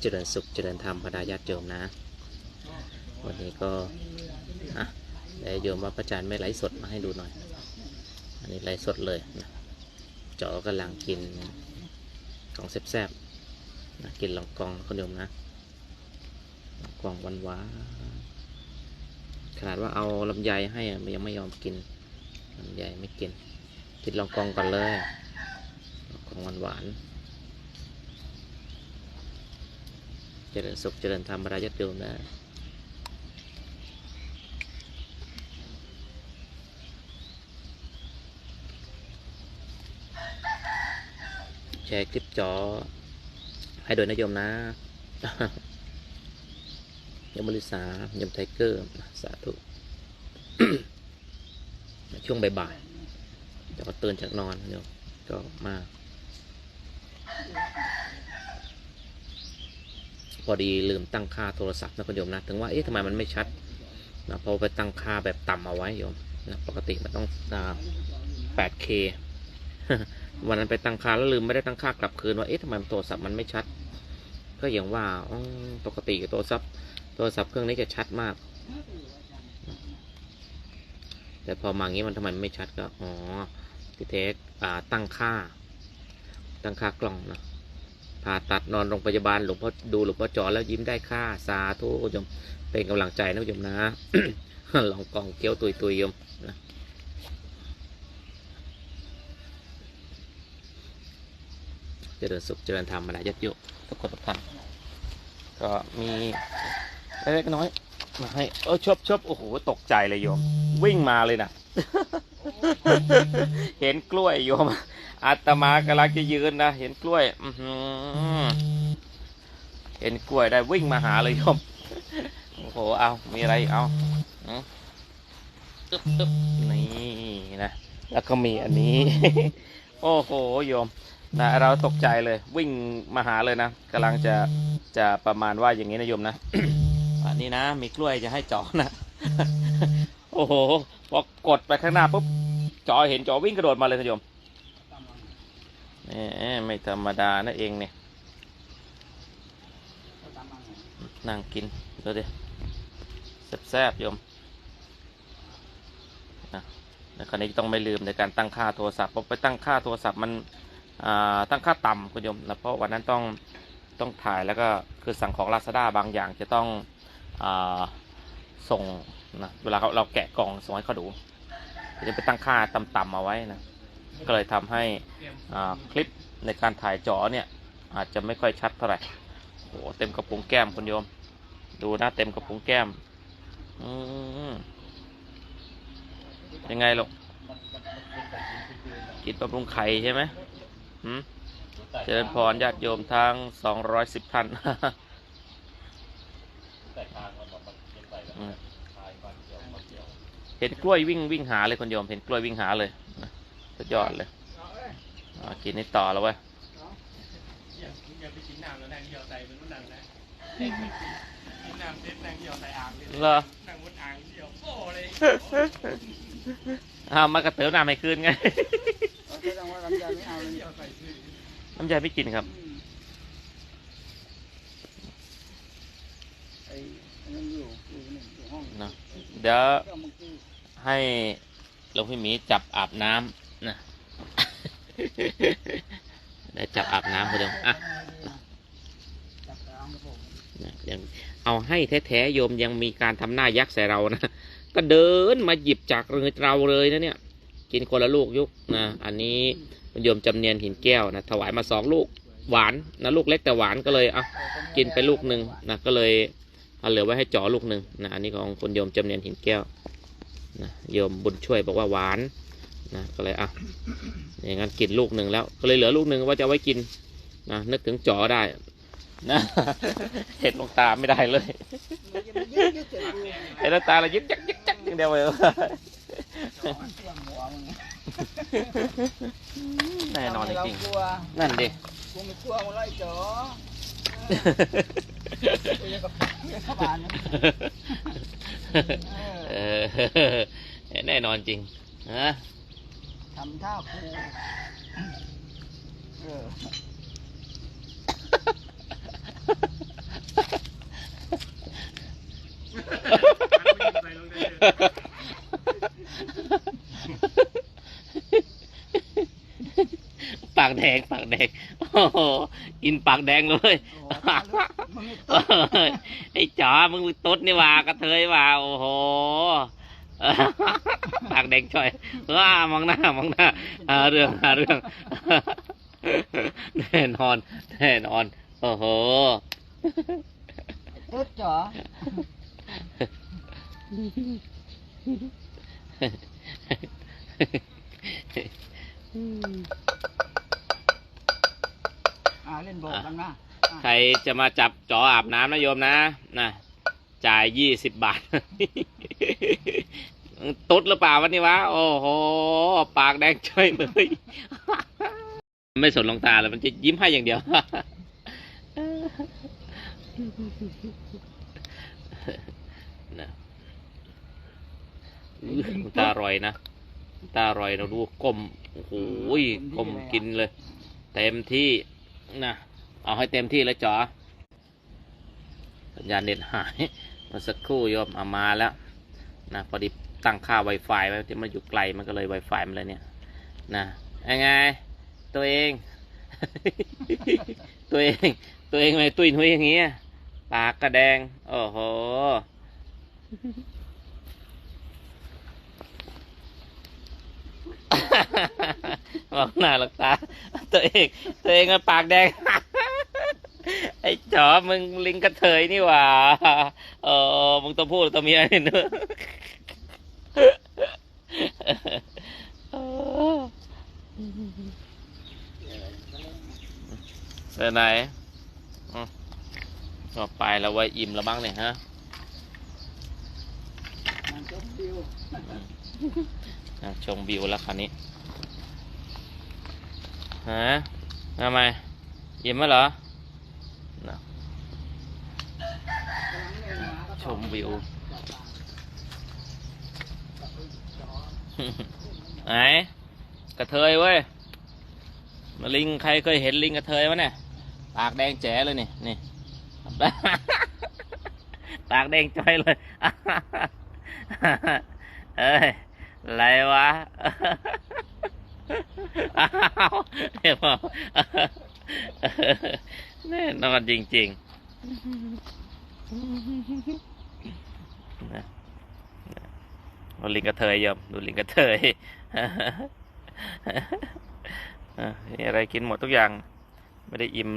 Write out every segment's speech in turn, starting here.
เจริญสุขเจริญธรรมพระดาญาติโยมนะ วันนี้ก็อะได้โยมว่าพระอาจารย์ไม่ไลฟ์สดมาให้ดูหน่อย อันนี้ไลฟ์สดเลยนะจอกำลังกินของแซ่บๆนะกินลองกองคนโยมนะลองกองหวานวาขนาดว่าเอาลำไยให้มันยังไม่ยอมกินลำไยไม่กิน กินลองกองก่อนเลยลองกองหวานหวานๆเจริญสุขเจริญธรรมระดาญาติโยมนะแชร์คลิปจอ ให้โดยนายโยมนะยมบริษายมไทเกอร์ สาธุ ช่วงบ่ายๆจะก็ตื่นจากนอนโยมก็มา พอดีลืมตั้งค่าโทรศัพท์นะคุณโยมนะ ถึงว่า เอ๊ะทำไมมันไม่ชัดนะเพอไปตั้งค่าแบบต่ำเอาไว้โยมนะปกติมันต้อง 8K วันนั้นไปตั้งค่าแล้วลืมไม่ได้ตั้งค่ากลับคืนว่าเอ๊ะทำไมโทรศัพท์มันไม่ชัด ก็อย่างว่าปกติโทรศัพท์โทรศัพท์เครื่องนี้จะชัดมาก แต่พอมางี้มันทำไมไม่ชัดก็อ๋อที่เทคตั้งค่า ตั้งค่ากล้องนะ ผ่าตัดนอนโรงพยาบาลหลวงพ่อดูหลวงพ่อจอแล้วยิ้มได้ค่าสาธุโยมเป็นกำลังใจนะโยมนะลองกองเกี้ยวตุยตุยโยมนะเจริญสุขเจริญธรรมมาลายญาติโยมทุกคนทุกท่านก็มีเล็กน้อยมาให้เออชอบชอบโอ้โหตกใจเลยโยม วิ่งมาเลยนะ เห็นกล้วยโยมอาตมากำลังจะยืนนะเห็นกล้วย อือหือเห็นกล้วยได้วิ่งมาหาเลยโยมโอ้โหเอามีอะไรเอาอึ๊บนี่นะแล้วก็มีอันนี้ โอ้โหโยมนะเราตกใจเลยวิ่งมาหาเลยนะกำลังจะจะประมาณว่าอย่างนี้นะโยมนะอันนี้นะมีกล้วยจะให้จอนะ โอ้โห พอกดไปข้างหน้าปุ๊บ จอเห็นจอวิ่งกระโดดมาเลยนะโยมนี่ไม่ธรรมดานะเองเนี่ย นั่งกินดูดิแซ่บๆโยมนะแล้วคราวนี้ต้องไม่ลืมในการตั้งค่าโทรศัพท์เพราะไปตั้งค่าโทรศัพท์มันตั้งค่าต่ำคุณโยมนะเพราะวันนั้นต้องต้องถ่ายแล้วก็คือสั่งของ Lazada บางอย่างจะต้องอส่ง นะเวลาเราเราแกะกล่องส่งให้เขาดูจะไปตั้งค่าต่ำๆเอาไว้นะก็เลยทำให้คลิปในการถ่ายจอเนี่ย อาจจะไม่ค่อยชัดเท่าไหร่โอ้โหเต็มกระปุกแก้มคุณโยม ดูนะเต็มกระปุกแก้มอืมยังไงลูกกินบำรุงไข่ใช่ไหมหืมเจริญพรญาติโยมทั้งสองร้อยสิบท่านอืม เห็นกล้วยวิ่งวิ่งหาเลยคนโยม เห็นกล้วยวิ่งหาเลยนะสุดยอดเลยอ่ากินนี่ต่อแล้วเว้ยอย่าอย่าไปกินน้ำแล้วนั่งเหี่ยวใส่เป็นมันนั่งนะกินน้ำเสร็จนั่งเหี่ยวใส่อ่างเลยเหรอนั่งบนอ่างเหี่ยวโอ้เลยอ้าวมากระเติมน้ำให้คืนไงแสดงว่าลำไยไม่เอาเลยเหี่ยวใส่ซื้อน้ำใจไม่กินครับไอ้อันนั้นอยู่อยู่นี่อยู่ห้องเนอะเดี๋ยว ให้หลวงพี่หมีจับอาบน้ำนะ ได้จับอาบน้ำคนเดียวอะยังเอาให้แท้ๆโยมยังมีการทำหน้ายักษ์ใส่เรานะ ก็เดินมาหยิบจากเราเลยนะเนี่ย กินคนละลูกยุกนะ อันนี้โยมจำเนียนหินแก้วนะ ถวายมาสองลูกหวานนะลูกเล็กแต่หวานก็เลยเอากินไปลูกหนึ่งนะก็เลยเอาเหลือไว้ให้จ่อลูกหนึ่งนะอันนี้ของคนโยมจำเนียนหินแก้ว นะโยมบุญช่วยบอกว่าหวานนะก็เลยอะอย่างนั้นกินลูกหนึ่งแล้ว ก็เลยเหลือลูกหนึ่งว่าจะเอาไว้กินนะนึกถึงจ่อได้นะเห็นหลวงตาไม่ได้เลยมันจะมันยึดยึดเสร็จดูเห็นหลวงตาเรายึกยักยึกยักอย่างเดียวเลยเครื่องหัวมึงแน่นอนจเราริงกลัวๆนั่นดิกูไม่กลัวมึงไล่จ๋อกูยังกับยังขบานนะเออ แน่นอนจริงฮะทำท่าคูปากแดงปากแดงโออินปากแดงเลย ไอ้จ๋ามึงตุ๊ดนี่หว่ากระเทยว่า โอ้โหปากแดงช่อยว้ามองหน้ามองหน้าหาเรื่องหาเรื่องแน่นอนแน่นอน โอ้โหตุ๊ดจ๋อ จะมาจับจออาบน้ำนะโยมนะนะจ่ายยี่สิบบาท ตุ๊ดหรือเปล่าวันนี้วะ โอ้โห ปากแดงช่วยเลย ไม่สนลงตาเลยมันจะยิ้มให้อย่างเดียว นะตาอร่อยนะ ตาอร่อยนะดูก้ม โอ้โหก้มกินเลย เต็มที่นะ เอาให้เต็มที่เลยจ๋อสัญญาณเน็ตหายมาสักครู่โยมเอามาแล้วนะพอดีตั้งค่า Wi-Fi ไว้ที่มันอยู่ไกลมันก็เลย Wi-Fi มันเลยเนี่ยนะยังไง ตัวเอง ตัวเอง ตัวเองไมตุ้ยนุ้ยอย่างเงี้ยปากกระแดง โอ้โหบอกหน้าหลักตา ตัวเอง ตัวเองอะปากแดง ไอ้จอมึงลิงกระเทยนี่หว่า เออมึงต้องพูดตัวเมียเนอะเออไปไหนอืมก็ไปแล้วว้ยอิ่มแล้วบ้างเนี่ยฮะมันจบดิวอะชมวิวแล้วคันนี้ฮะทำไมยิ้มไหมเหรอน่ะ ชมวิวไหนกระเทยเว้ยมาลิงใครเคยเห็นลิงกระเทยวะเนี่ยปากแดงแจ๋เลยนี่นี่ปากแดงจ้อยเลยเอ้ยอะไรวะอ้าวเดี๋ยวบอแน่นอนจริง ๆนะ ดูลิงกระเทยยมดูลิงกระเทยอะมีอะไรกินหมดทุกอย่าง ไม่ได้อิ่ม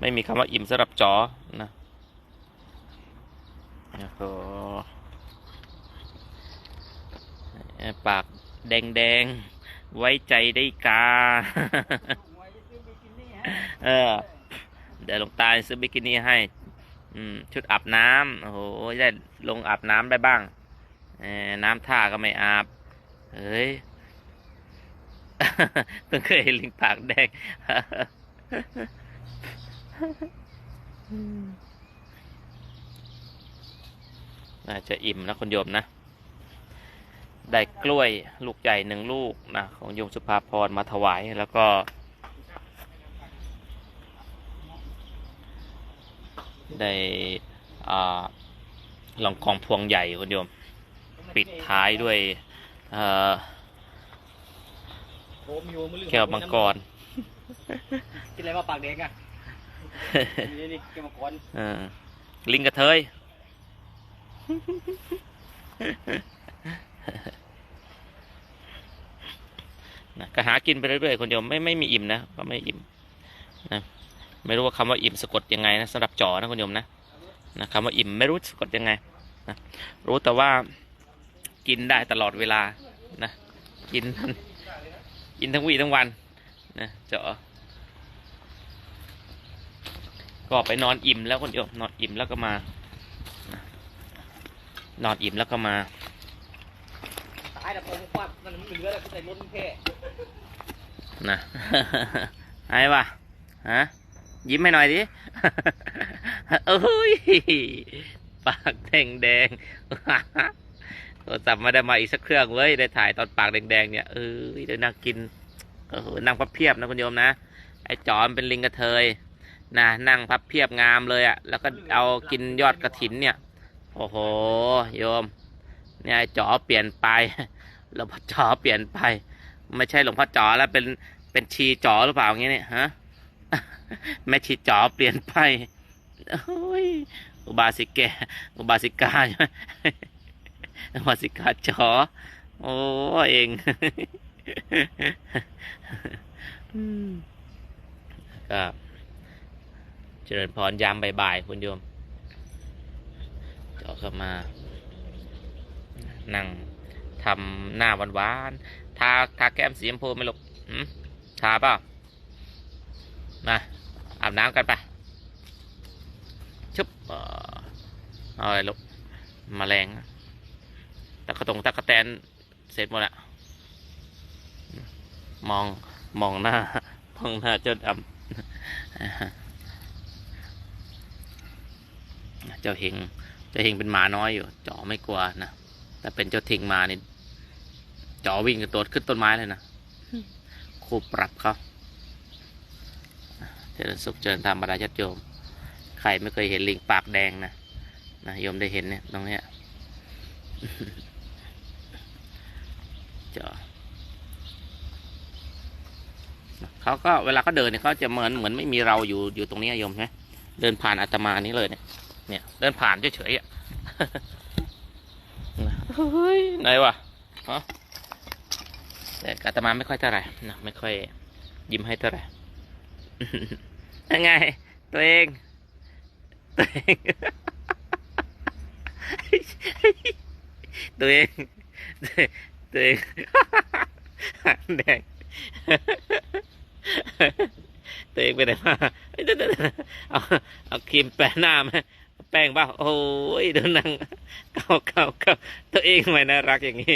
ไม่มีคำว่าอิ่มสำหรับจอนะโอ้ปากแดงๆไว้ใจได้กา เออ เดี๋ยวลงตาซื้อบิกินี่ให้ อืม ชุดอาบน้ำโอ้โหได้ลงอาบน้ำได้บ้าง น้ำท่าก็ไม่อาบ เฮ้ยเพิ่งเคยเห็นลิงปากแดงน่าจะอิ่มนะคุณโยมนะ ได้กล้วยลูกใหญ่หนึ่งลูกนะ ของโยมสุภาพรมาถวายแล้วก็ ได้อ่าลองกองพวงใหญ่คุณโยม ปิดท้ายด้วยเอ่อแก้วมังกรกินอะไรมาปากแดงอะนี่นี่แกมาก่อนเออลิงกระเทยนะก็หากินไปเรื่อยๆคนเดียวไม่ไม่มีอิ่มนะก็ไม่อิ่มนะไม่รู้ว่าคำว่าอิ่มสะกดยังไงนะสำหรับจอนะคุณโยมนะนะคำว่าอิ่มไม่รู้สะกดยังไงนะรู้แต่ว่า กินได้ตลอดเวลานะกินกินทั้งวี่ทั้งวันนะจอก็ไปนอนอิ่มแล้วคนเดียวนอนอิ่มแล้วก็มานะนอนอิ่มแล้วก็มาตายแต่ผมควักมันเหลือแล้วใส่รถแค่นะไอ้ปะฮะยิ้มให้หน่อยดิโอ้ยปากแดงแดงๆ โทรศัพท์ไม่ได้มาอีกสักเครื่องเว้ยได้ถ่ายตอนปากแดงๆเนี่ยเอ้ยเดี๋ยวน่ากินเออนั่งพับเพียบนะคุณโยมนะไอ้จอมเป็นลิงกระเทยนะนั่งพับเพียบงามเลยอะ่ะ แล้วก็เอากินยอดกระถินเนี่ย โอ้โหโยม เนี่ยไอ้จอเปลี่ยนไปหลวงพ่อจอเปลี่ยนไป ไม่ใช่หลวงพ่อจอแล้วเป็นเป็นชีจ๋อหรือเปล่าอย่างเงี้ยเนี่ยฮะแม่ชีจ๋อเปลี่ยนไปโอ้ยอุบาสิกแกอุบาสิกาใช่ไหม อุบาสิกาจอ โอ้เองก็เจริญพรยามบ่ายๆคุณโยมเจาะเข้ามา นั่งทำหน้าหวานๆทาทาแก้มสีชมพูไหม่ลูกทาเปล่ามาอาบน้ำกันไปชุบเออเอาอะไรลูกมแมลง ตะกระตงตะกระแตนเสร็จหมดละมองมองหน้ามองหน้าเจ้าดำเจ้าเฮงเจ้าเฮงเป็นหมาน้อยอยู่จ่อไม่กลัวนะแต่เป็นเจ้าทิงมานี่จ่อวิ่งกระโดดขึ้นต้นไม้เลยนะครูปรับเขาเจริญสุขเจริญธรรมบรรดาญาติโยม ใครไม่เคยเห็นลิงปากแดงนะนะโยมได้เห็นเนี่ยตรงเนี้ย จอ เขาก็เวลาเขาเดินเนี่ยเขาจะเหมือนเหมือนไม่มีเราอยู่อยู่ตรงนี้โยมใช่ไหมเดินผ่านอาตมานี้เลยเนี่ย เนี่ย เดินผ่านเฉยๆอะเฮ้ยไหนวะฮะแต่อาตมาไม่ค่อยเท่าไหร่นะไม่ค่อยยิ้มให้เท่าไหร่ยังไง ตัวเองตัวเองตัวเอง ตัวเองแดงตัวเองไปไหนมาเอ้ยเดี๋ยวๆเอาเอาครีมแปะหน้าไหมแป้งบ้าโอ้ยดินนั่งเก่าเก่าเก่าตัวเองทำไมน่ารักอย่างนี้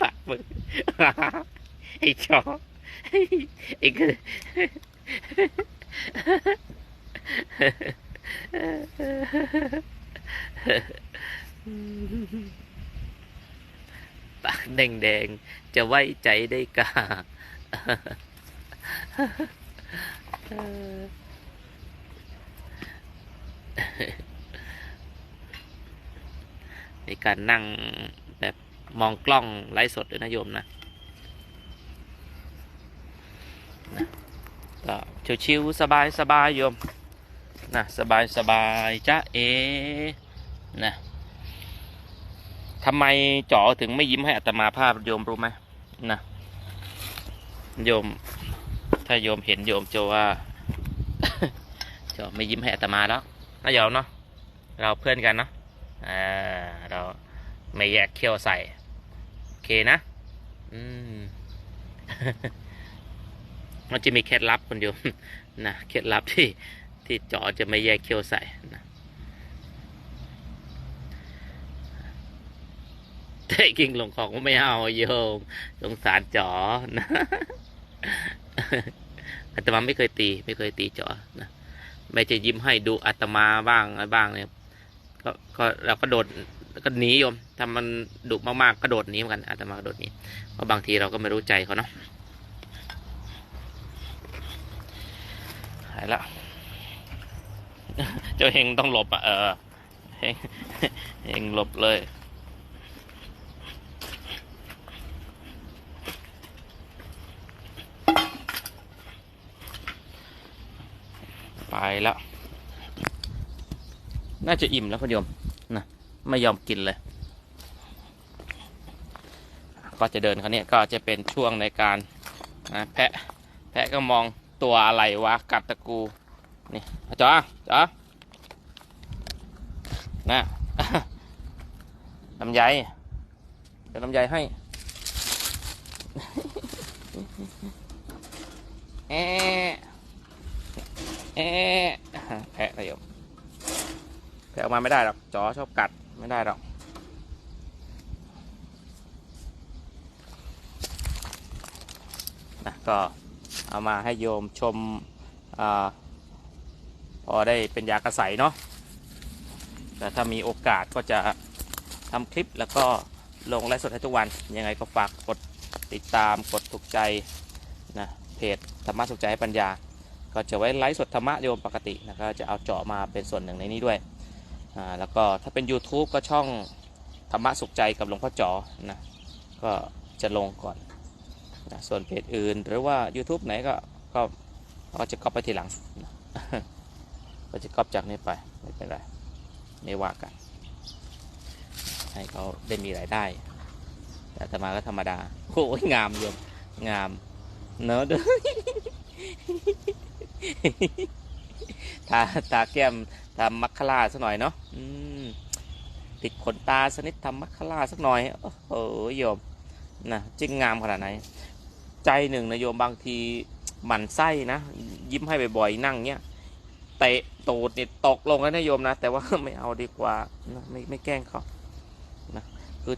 ปากมึงไอ้ชอไอ้ก็ ปากแดงๆ จะไว้ใจได้กาในการนั่งแบบมองกล้องไลฟ์สดด้วยนะโยมนะนะก็ชิวๆสบายสบายๆโยมนะสบายสบายๆจ้าเอนะ ทำไมจ๋อถึงไม่ยิ้มให้อัตมาภาพโยมรู้ไหมนะโยม ถ้าโยมเห็นโยมจะว่าจ๋อไม่ยิ้มให้อัตมาแล้วนะโยมเนาะเราเพื่อนกันเนาะอ่าเราไม่แยกเขี้ยวใส่โอเคนะ อืมมันจะมีเคล็ดลับคนโยมนะเคล็ดลับที่ที่จอจะไม่แยกเขี้ยวใส่นะ แต่กิ่งลงของก็ไม่เอาโยมสงสารจอนะอาตมาไม่เคยตี ไม่เคยตีจอนะไม่จะยิ้มให้ดูอาตมาบ้างอะไรบ้างเนี่ยก็ก็เราก็โดดก็หนีโยมถ้ามันดุมากๆก็โดดหนีเหมือนกันอาตมากระโดดหนีเพราะบางทีเราก็ไม่รู้ใจเขาเนาะหายละเจ้าเฮงต้องหลบอะเออเฮงเฮงหลบเลย ไปแล้ว น่าจะอิ่มแล้วคุณโยมนะไม่ยอมกินเลย ก็จะเดินเขาเนี่ยก็จะเป็นช่วงในการนะแพะแพะก็มองตัวอะไรวะกัดตะกูนี่จ๋อจ๋อนะลำไยเดี๋ยวลำไยให้เอ๊ะ เอ๊ะแพะนะโยมแกะออกมาไม่ได้หรอกจอชอบกัดไม่ได้หรอกนะก็เอามาให้โยมชมอพอได้เป็นยากระใสเนาะแต่ถ้ามีโอกาสก็จะทำคลิปแล้วก็ลงไลฟ์สดให้ทุกวัน ยังไงก็ฝากกดติดตามกดถูกใจนะเพจธรรมะสุขใจให้ปัญญา ก็จะไว้ไลฟ์สดธรรมะโยมปกตินะก็จะเอาเจาะมาเป็นส่วนหนึ่งในนี้ด้วยอ่าแล้วก็ถ้าเป็น YouTube ก็ช่องธรรมะสุขใจกับหลวงพ่อจอนะก็จะลงก่อนนะส่วนเพจอื่น หรือว่า YouTube ไหนก็ก็ก็จะก๊อปไปทีหลังนะก็จะก๊อปจากนี้ไปไม่เป็นไรไม่ว่ากัน ให้เขาได้มีรายได้ แต่อาตมาก็ธรรมดาโอ้ยงามโยมงามเนอะ ทาทาแก้มทำมัคคลาสักหน่อยเนาะติดขนตาสนิดทำมัคคลาสักหน่อย โอ้โหโยมนะจริงงามขนาดไหน ใจหนึ่งนะโยมบางทีหมั่นไส้นะ ยิ้มให้บ่อยๆนั่งเนี้ยเตะตูดเนี่ยตกลงแล้วนะโยมนะ แต่ว่าไม่เอาดีกว่านะไม่ไม่แกล้งเขานะคือ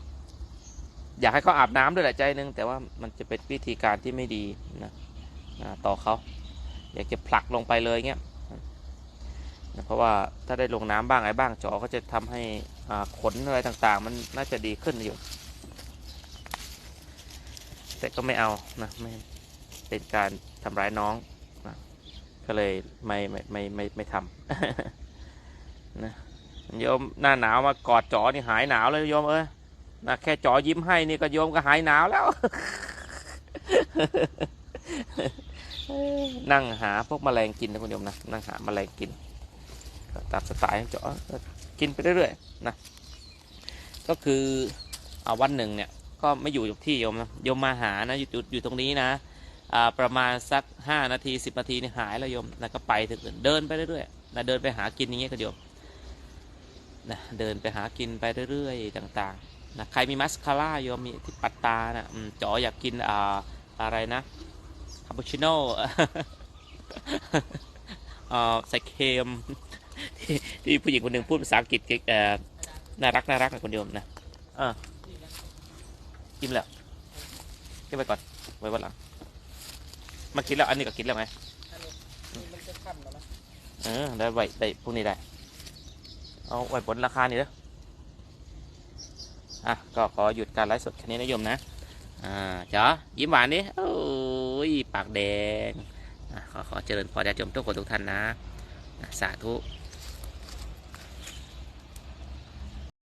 อยากให้เขาอาบน้ำด้วยแหละใจหนึ่งแต่ว่ามันจะเป็นวิธีการที่ไม่ดีนะนะต่อเขา อยากจะผลักลงไปเลยเงี้ยนะเพราะว่าถ้าได้ลงน้ำบ้างอะไรบ้างจอก็จะทำให้ขนอะไรต่างๆ มันน่าจะดีขึ้นอยู่ แต่ก็ไม่เอานะไม่เป็นการทำร้ายน้องนะก็เลยไม่ไม่ไม่ไม่ไม่ทำนะโยมหน้าหนาวมากอดจอนี่หายหนาวเลยโยมเอ้ยนะแค่จอยิ้มให้นี่ก็โยมก็หายหนาวแล้ว นั่งหาพวกแมลงกินนะคุณโยมนะนั่งหาแมลงกินตามสไตล์ของเจาะกินไปเรื่อยๆนะก็คือเอาวันหนึ่งเนี่ยก็ไม่อยู่กับที่โยมนะโยมมาหานะอยู่อยู่ตรงนี้นะประมาณสักห้านาทีสิบนาทีนี่หายแล้วโยมนะก็ไปถึงเดินไปเรื่อยๆนะเดินไปหากินอย่างเงี้ยก็โยมนะเดินไปหากินไปเรื่อยๆ ต่างๆนะใครมีมัสคาร่าโยมมีที่ปัดตานะจ๋ออยากกินอ่าอะไรนะ คาปูชิโน่อ่าใส่เค็มที่ที่ผู้หญิงคนหนึ่งพูดภาษาอังกฤษเอ่อน่ารักน่ารักนะคนเดียวนะเออกินแล้วกินไปก่อน ไว้วันหลัง มากินแล้ว อันนี้ก็กินแล้วไงมันจะขั้นแล้วนะเออได้ไว้ได้พวกนี้ได้ เอาไว้บนราคานี่เด้ออะ ก็ขอหยุดการไลฟ์สดแค่นี้นะโยมนะ อ่าจ๋อยิ้มหวานดิ โอ้ยปากแดงขอขอเจริญพรญาติโยมทุกคนทุกท่านนะ สาธุ